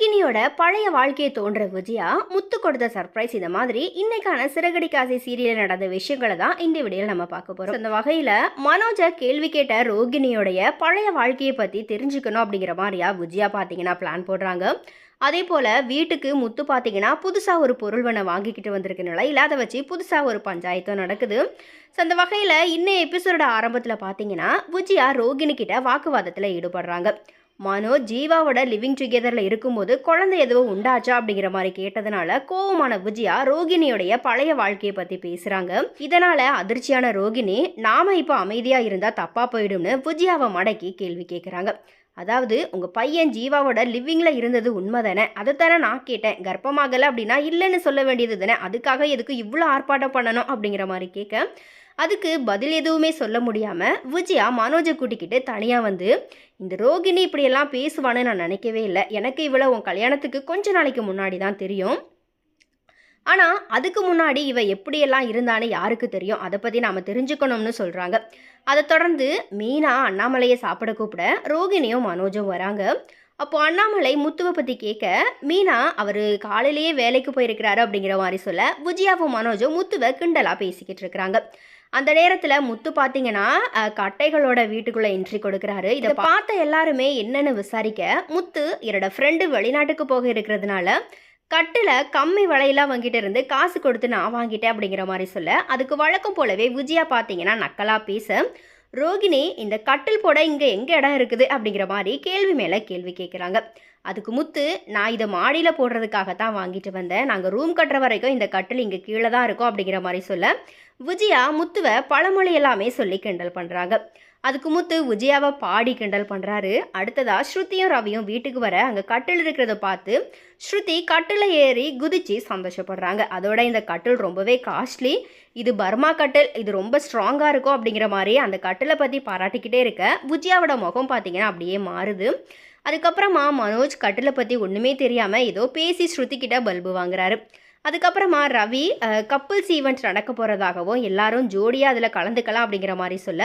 நந்தினியோட பழைய வாழ்க்கையை தோன்ற விஜயா முத்து கொடுத்த சர்ப்ரைஸ் இந்த மாதிரி இன்னைக்கான சிறகடி காசி சீரியல் நடந்த விஷயங்களை தான் இந்த வீடியோவில் நம்ம பார்க்க போறோம். அந்த வகையில மனோஜ கேள்வி கேட்ட ரோகிணியோடைய பழைய வாழ்க்கையை பத்தி தெரிஞ்சுக்கணும் அப்படிங்கிற மாதிரியா விஜயா பாத்தீங்கன்னா பிளான் போடுறாங்க. அதே போல் வீட்டுக்கு முத்து பார்த்தீங்கன்னா புதுசாக ஒரு பொருள் வாங்கிக்கிட்டு வந்திருக்க நிலையில் அதை வச்சு புதுசாக ஒரு பஞ்சாயத்தும் நடக்குது. ஸோ அந்த வகையில் இன்னும் எபிசோட ஆரம்பத்தில் பார்த்தீங்கன்னா விஜயா ரோகிணி கிட்ட வாக்குவாதத்தில் ஈடுபடுறாங்க. மனோ ஜீவாவோட லிவிங் டுகெதரில் இருக்கும்போது குழந்தை எதுவும் உண்டாச்சா அப்படிங்கிற மாதிரி கேட்டதுனால கோவமான விஜயா ரோகிணியோடைய பழைய வாழ்க்கையை பற்றி பேசுகிறாங்க இதனால் அதிர்ச்சியான ரோகிணி நாம இப்போ அமைதியாக இருந்தால் தப்பாக போயிடும்னு விஜயாவை மடக்கி கேள்வி கேட்குறாங்க அதாவது உங்கள் பையன் ஜீவாவோட லிவிங்கில் இருந்தது உண்மை தானே அதை தானே நான் கேட்டேன். கர்ப்பமாகலை அப்படின்னா இல்லைன்னு சொல்ல வேண்டியது தானே? அதுக்காக எதுக்கு இவ்வளோ ஆர்ப்பாட்டம் பண்ணணும் அப்படிங்கிற மாதிரி கேட்க அதுக்கு பதில் எதுவுமே சொல்ல முடியாமல் விஜயா மனோஜை கூட்டிக்கிட்டு தனியாக வந்து இந்த ரோகிணி இப்படியெல்லாம் பேசுவான்னு நான் நினைக்கவே இல்லை. எனக்கு இவ்வளோ உன் கல்யாணத்துக்கு கொஞ்ச நாளைக்கு முன்னாடி தான் தெரியும். ஆனால் அதுக்கு முன்னாடி இவ எப்படியெல்லாம் இருந்தான்னு யாருக்கு தெரியும்? அதை பற்றி நாம் தெரிஞ்சுக்கணும்னு சொல்கிறாங்க அதை தொடர்ந்து மீனா அண்ணாமலையை சாப்பிட கூப்பிட ரோகிணியும் மனோஜும் வராங்க. அப்போ அண்ணாமலை முத்துவை பற்றி கேட்க மீனா அவர் காலையிலேயே வேலைக்கு போயிருக்கிறாரு அப்படிங்கிற மாதிரி சொல்ல விஜயாவும் மனோஜும் முத்துவை கிண்டலாக பேசிக்கிட்டு இருக்கிறாங்க. அந்த நேரத்தில் முத்து பார்த்தீங்கன்னா கட்டைகளோட வீட்டுக்குள்ளே என்ட்ரி கொடுக்குறாரு. இதை பார்த்த எல்லாருமே என்னன்னு விசாரிக்க முத்து என்னோட ஃப்ரெண்டு வெளிநாட்டுக்கு போக இருக்கிறதுனால கட்டில் கம்மி விலையெல்லாம் வாங்கிட்டு இருந்து காசு கொடுத்து நான் வாங்கிட்டேன் அப்படிங்கிற மாதிரி சொல்ல அதுக்கு வழக்கம் போலவே விஜயா பார்த்தீங்கன்னா நக்கலாக பேச ரோகிணி இந்த கட்டில் போட இங்கே எங்கே இடம் இருக்குது? அப்படிங்கிற மாதிரி கேள்வி மேலே கேள்வி கேட்குறாங்க அதுக்கு முத்து நான் இதை மாடியில் போடுறதுக்காக தான் வாங்கிட்டு வந்தேன். நாங்கள் ரூம் கட்டுற வரைக்கும் இந்த கட்டில் இங்கே கீழே தான் இருக்கும் அப்படிங்கிற மாதிரி சொல்ல விஜயா முத்துவை பழமொழி எல்லாமே சொல்லி கிண்டல் பண்ணுறாங்க அதுக்கு முத்து விஜயாவை பாடி கிண்டல் பண்ணுறாரு அடுத்ததாக ஸ்ருதியும் ரவியும் வீட்டுக்கு வர அங்கே கட்டில் இருக்கிறத பார்த்து ஸ்ருதி கட்டில் ஏறி குதிச்சு சந்தோஷப்படுறாங்க. அதோட இந்த கட்டில் ரொம்பவே காஸ்ட்லி இது பர்மா கட்டில் இது ரொம்ப ஸ்ட்ராங்காக இருக்கும் அப்படிங்கிற மாதிரி அந்த கட்டிலை பற்றி பாராட்டிக்கிட்டே இருக்க விஜயாவோட முகம் பார்த்தீங்கன்னா அப்படியே மாறுது. அதுக்கப்புறமா மனோஜ் கட்டிலை பற்றி ஒன்றுமே தெரியாமல் ஏதோ பேசி ஸ்ருதிக்கிட்ட பல்பு வாங்குறாரு. அதுக்கப்புறமா ரவி கப்புள்ஸ் ஈவெண்ட் நடக்க போகிறதாகவும் எல்லாரும் ஜோடியாக அதில் கலந்துக்கலாம் அப்படிங்கிற மாதிரி சொல்ல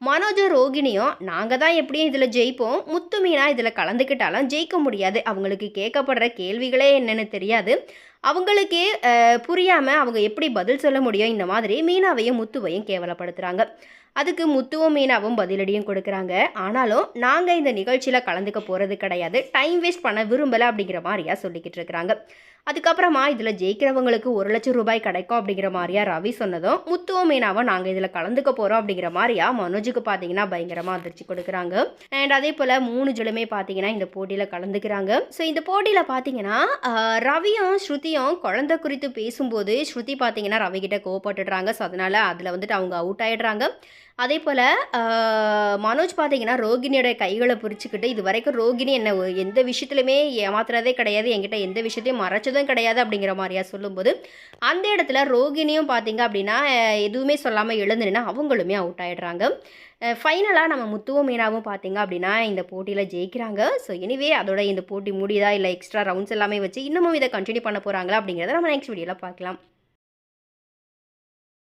மனோஜும் ரோகிணியும் நாங்கள் தான் எப்படியும் இதில் ஜெயிப்போம். முத்து மீனா இதில் கலந்துக்கிட்டாலும் ஜெயிக்க முடியாது. அவங்களுக்கு கேட்கப்படுற கேள்விகளே என்னென்னு தெரியாது. அவங்களுக்கே புரியாமல் அவங்க எப்படி பதில் சொல்ல முடியும் இந்த மாதிரி மீனாவையும் முத்துவையும் கேவலப்படுத்துகிறாங்க அதுக்கு முத்துவும் மீனாவும் பதிலடியும் கொடுக்குறாங்க. ஆனாலும் நாங்கள் இந்த நிகழ்ச்சியில் கலந்துக்க போகிறது கிடையாது. டைம் வேஸ்ட் பண்ண விரும்பலை அப்படிங்கிற மாதிரியா சொல்லிக்கிட்டு இருக்கிறாங்க. அதுக்கப்புறமா இதில் ஜெயிக்கிறவங்களுக்கு ஒரு லட்சம் ரூபாய் கிடைக்கும் அப்படிங்கிற மாதிரியா ரவி சொன்னதும் முத்துவும் மீனாவும் நாங்கள் இதில் கலந்துக்க போகிறோம் அப்படிங்கிற மாதிரியா மனோஜுக்கு பார்த்தீங்கன்னா பயங்கரமாக அதிர்ச்சி கொடுக்குறாங்க. அண்ட் அதே போல் மூணு ஜலுமே பார்த்தீங்கன்னா இந்த போட்டியில் கலந்துக்கிறாங்க. ஸோ இந்த போட்டியில் பார்த்தீங்கன்னா ரவியும் ஸ்ருதியும் குழந்தை குறித்து பேசும்போது ஸ்ருதி பார்த்தீங்கன்னா ரவிகிட்ட கோவப்பட்டுடுறாங்க. ஸோ அதனால் அதில் வந்துட்டு அவங்க அவுட் ஆகிடுறாங்க அதே போல் மனோஜ் பார்த்தீங்கன்னா ரோகிணியோட கைகளை பிடிச்சிக்கிட்டு இது வரைக்கும் ரோகிணி என்னை எந்த விஷயத்துலையுமே ஏமாத்துறதே கிடையாது. என்கிட்ட எந்த விஷயத்தையும் மறைச்சதும் கிடையாது அப்படிங்கிற மாதிரியா சொல்லும்போது அந்த இடத்துல ரோகிணியும் பார்த்தீங்க அப்படின்னா எதுவுமே சொல்லாமல் எழுந்துனா அவங்களுமே அவுட் ஆகிடுறாங்க ஃபைனலாக நம்ம முத்துவும் மீனாவும் பார்த்தீங்க அப்படின்னா இந்த போட்டியில் ஜெயிக்கிறாங்க. ஸோ எனிவே அதோட இந்த போட்டி முடியுதா? இல்லை எக்ஸ்ட்ரா ரவுண்ட்ஸ் எல்லாமே வச்சு இன்னமும் இதை கண்டினியூ பண்ண போகிறாங்களா அப்படிங்கிறத நம்ம நெக்ஸ்ட் வீடியோவில் பார்க்கலாம்.